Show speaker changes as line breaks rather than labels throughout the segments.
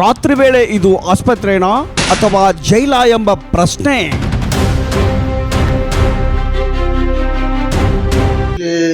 ರಾತ್ರಿ ವೇಳೆ ಇದು ಆಸ್ಪತ್ರೆನಾ ಅಥವಾ ಜೈಲ ಎಂಬ ಪ್ರಶ್ನೆ?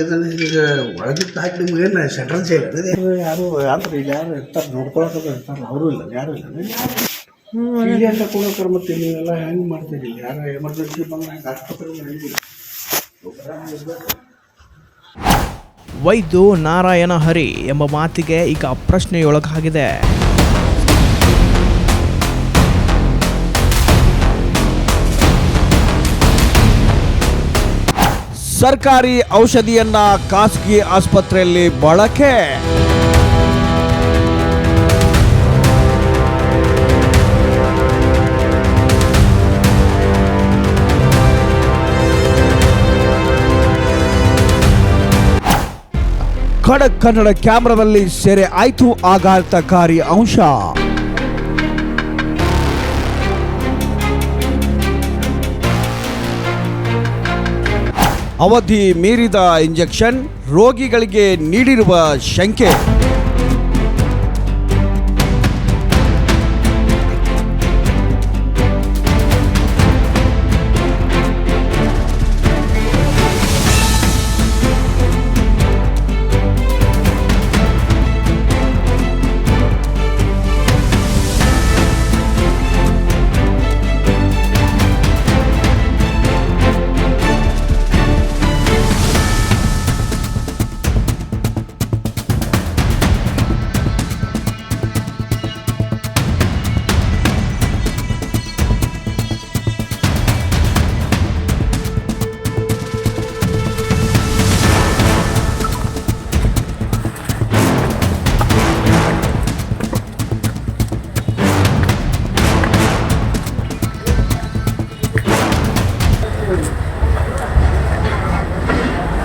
ಇದನ್ನ ಈಗ ಒಳಗಿಟ್ಟು ಹಾಕಿ ನಿಮ್ಗೆ ಏನು ಸೆಂಟ್ರಲ್ ಜೈಲ್ ಯಾರು ಅಂದ್ರೆ ಇಲ್ಲಿ ಯಾರು ಇರ್ತಾರೆ ನೋಡ್ಕೊಳಕ್ಕೆ ಇರ್ತಾರಲ್ಲ ಅವರು ಇಲ್ಲ ಯಾರು ಇಲ್ಲ. ಇಲ್ಲಿ ಅಂತ ಕೊಡೋಕ್ರ ಮತ್ತೆ ನೀವೆಲ್ಲ ಹೆಂಗೆ ಮಾಡ್ತೀರಿ. ಯಾರು ಎಮರ್ಜೆನ್ಸಿ ಬಂದಾಗ ಆಸ್ಪತ್ರೆಗೆ ಹೆಂಗಿಲ್ಲ.
ವೈದ್ಯು ನಾರಾಯಣ ಹರಿ ಎಂಬ ಮಾತಿಗೆ ಈಗ ಪ್ರಶ್ನೆಯೊಳಗಾಗಿದೆ.
ಸರ್ಕಾರಿ ಔಷಧಿಯನ್ನ ಖಾಸಗಿ ಆಸ್ಪತ್ರೆಯಲ್ಲಿ ಬಳಕೆ. ಖಡಕ್ ಕನ್ನಡ ಕ್ಯಾಮ್ರಾದಲ್ಲಿ ಸೆರೆ ಆಯ್ತು ಆಘಾತಕಾರಿ ಅಂಶ. ಅವಧಿ ಮೀರಿದ ಇಂಜೆಕ್ಷನ್ ರೋಗಿಗಳಿಗೆ ನೀಡಿರುವ ಶಂಕೆ.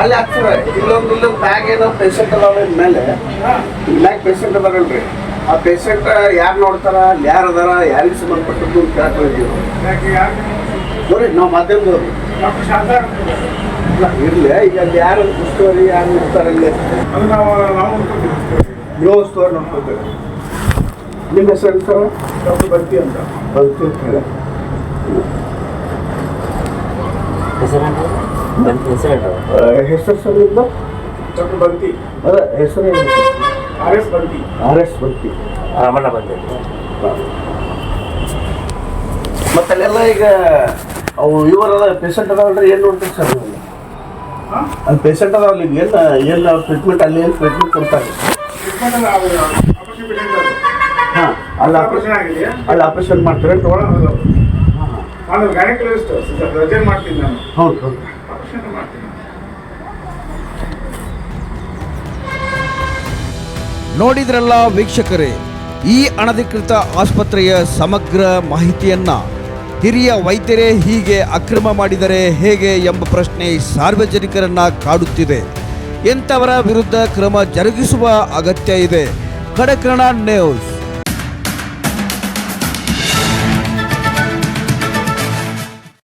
ಅಲ್ಲಿ ಹಾಕ್ತಾರೆ ಇಲ್ಲೊಂದು ಇಲ್ಲೊಂದು ಬ್ಯಾಗ್ ಏನೋ ಪೇಷಂಟ್ ಅದಾವ ಮೇಲೆ. ಇಲ್ಲಾಗ ಪೇಷಂಟ್ ಅದಾರಲ್ರಿ. ಆ ಪೇಷಂಟ್ ಯಾರು ನೋಡ್ತಾರ ಯಾರು ಅದಾರ ಯಾರಿಗೆ ಸಂಬಂಧಪಟ್ಟದ್ದು ಅಂತ ಕೇಳ್ಕೊಂಡಿದ್ದೀವಿ ನೋಡಿ ನಾವು ಮಾಧ್ಯಮದವ್ರು. ಇರ್ಲಿ ಈಗ ಅಲ್ಲಿ ಯಾರು ಉಸ್ತುವಾರಿ ಯಾರು ಇರ್ತಾರೆ ಇಲ್ಲಿ ಗೃಹ ಉಸ್ತುವಾರಿ ನೋಡ್ಕೊಳ್ತೇವೆ ನಿಮ್ಮ ಹೆಸರು ಸರ್? ಡಾಕ್ಟರ್ ಅಂತ. ಹೇಳಿ ಹೆಸರು ಡಾಕ್ಟರ್ ಬಂತಿ. ಅದ ಹೆಸರು ಆರ್ ಎಸ್ ಬಂತಿ. ಆರ್ ಎಸ್ ಬಂತಿ.
ರಮಣ ಬಂದೆ
ಮತ್ತೆ ಅಲ್ಲೆಲ್ಲ ಈಗ ಅವು ಇವರೆಲ್ಲ ಪೇಷಂಟ್ ಅದಾವಲ್ರಿ ಏನು ನೋಡ್ತಾರೆ ಸರ್ ಅಲ್ಲಿ ಪೇಷಂಟ್ ಅದಾವಲ್ಲ ಈಗ ಏನು ಏನು ಟ್ರೀಟ್ಮೆಂಟ್ ಅಲ್ಲಿ ಏನು ಟ್ರೀಟ್ಮೆಂಟ್ ಕೊಡ್ತಾರೆ? ಹಾಂ ಅಲ್ಲಿ ಆಪರೇಷನ್ ಅಲ್ಲಿ ಆಪರೇಷನ್ ಮಾಡ್ತಾರೆ
ನಾನು ಗೈನಕಾಲಜಿಸ್ಟ್ ರಜೆ ಮಾಡ್ತೀನಿ ನಾನು.
ಹೌದು
ಮಾಡ್ತೀನಿ.
ನೋಡಿದ್ರಲ್ಲ ವೀಕ್ಷಕರೇ ಈ ಅನಧಿಕೃತ ಆಸ್ಪತ್ರೆಯ ಸಮಗ್ರ ಮಾಹಿತಿಯನ್ನ ಹಿರಿಯ ವೈದ್ಯರೇ ಹೀಗೆ ಅಕ್ರಮ ಮಾಡಿದರೆ ಹೇಗೆ ಎಂಬ ಪ್ರಶ್ನೆ ಸಾರ್ವಜನಿಕರನ್ನ ಕಾಡುತ್ತಿದೆ. ಎಂಥವರ ವಿರುದ್ಧ ಕ್ರಮ ಜರುಗಿಸುವ ಅಗತ್ಯ ಇದೆ. ಕಡಕ್ರಣ ನ್ಯೂಸ್.